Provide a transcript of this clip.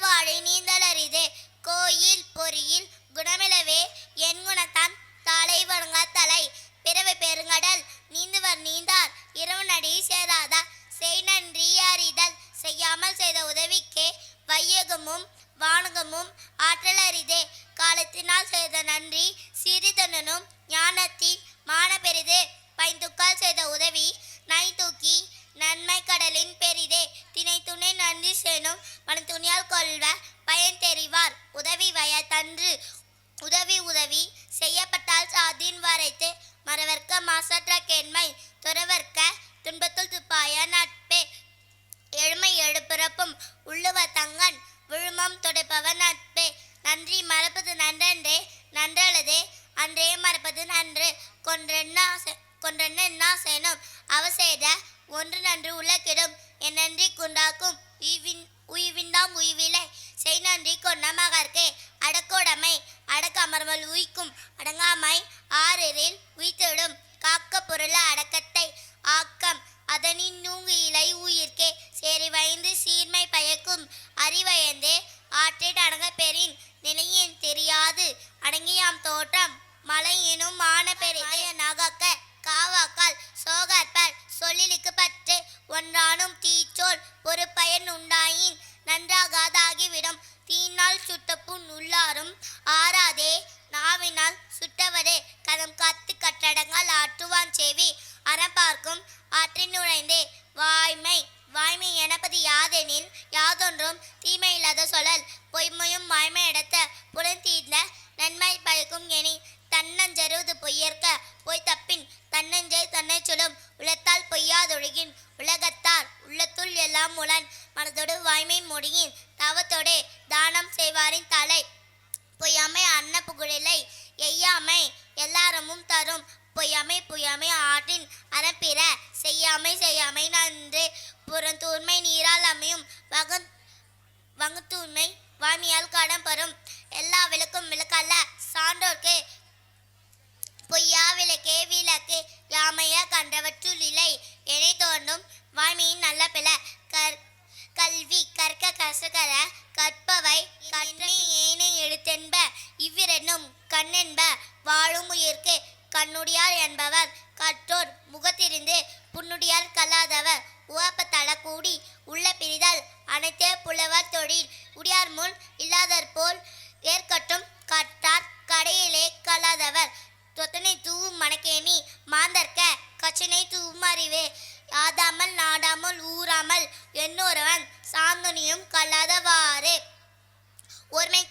ஏவாழை நீந்தலரிதே கோயில் பொறியில் குணமிழவே என் குணத்தான். தலை வணங்கா தலை பிறவை பெருங்கடல். நீந்துவர் நீந்தார் இரவு நடி சேராதா. செய் நன்றி அறிதல் செய்யாமல் செய்த உதவிக்கே. வையகமும் வானகமும் ஆற்றல் அரிதே காலத்தினால் செய்த நன்றி சிறிதனனும் ஞானத்தின் மான பெரிதே பைந்துக்கால் செய்த உதவி நை தூக்கி நன்மை கடலின் பெரிதே. தினை துணை நன்றி சேனும் அவன் துணியால் கொள்வ பயன் தெரிவார். உதவி வய தன்று உதவி உதவி செய்யப்பட்டால் சாதின் வரைத்து மறவர்க்க மாசற்ற கேண்மை துறவர்க்க துன்பத்தில் துப்பாய நட்பே. எழுமை எழுப்பிறப்பும் உள்ளுவ தங்கன் விழுமம் துடைப்பவன் நட்பே. நன்றி மறப்பது நன்றன்றே நன்றல்லதே அன்றே மறப்பது நன்று. கொன்றென்னா கொன்றென்னா சேனும் அவசேத ஒன்று நன்று உலக்கிடும். என் நன்றி குண்டாக்கும் ஈவின் உய்வின்தாம் உய்விலை செய் நன்றி கொன்ன அடக்கோடமை அடக்க அமர்மல் உய்க்கும் அடங்காமை ஆறில் உய்த்திடும். காக்க பொருள அடக்கத்தை ஆக்கம் அதனின் நூங்கு இலை உயிர்க்கே. சேரி வயந்து சீர்மை பயக்கும் அறிவயந்தே. ஆற்றிட் அடங்க பெறின் நிலையின் தெரியாது. அடங்கியாம் தோற்றம் யாதொன்றும் தீமை இல்லாத சொல்லல். பொய்மையும் மாய்மை எடுத்த புலந்தீட்ல நன்மை பயக்கும் எனி தன்னஞ்சருவது பொய்யற்க. பொய் தப்பின் தன்னஞ்சை தன்னை சொல்லும். உலத்தால் பொய்யாதொழுகின் உலகத்தார் உள்ளத்துள் எல்லாம் உளன். மனதோடு வாய்மை முடியின் தவத்தோடே தானம் செய்வாரின் தலை பொய்யாமை அன்ன புகழிலை எய்யாமை எல்லாரமும் தரும். பொய்யாமை பொய்யாமை ஆற்றின் அறப்பிற செய்யாமை செய்யாமை நன்று. புறந்தூர்மை நீரால் அமையும். வகு வாமியால் கடம் பெறும் எல்லா விளக்கும் விளக்கல்ல. சான்றோர்க்கு பொய்யா விளக்கே விளக்கு யாமைய கண்டவற்றுள் இல்லை எனை தோன்றும் வாய்மையின் நல்ல பிள கற் கல்வி கற்க கசகர கற்பவை கற்றை ஏனை எழுத்தென்ப இவ்விரண்டும் கண்ணென்ப. வாழும் உயிர்க்கு கண்ணுடையார் என்பவர். கற்றோர் கச்சினை தூவும் அறிவே நாடாமல் ஊறாமல் என்னொருவன் சாந்தனியும் கல்லாதவாறு ஒருமை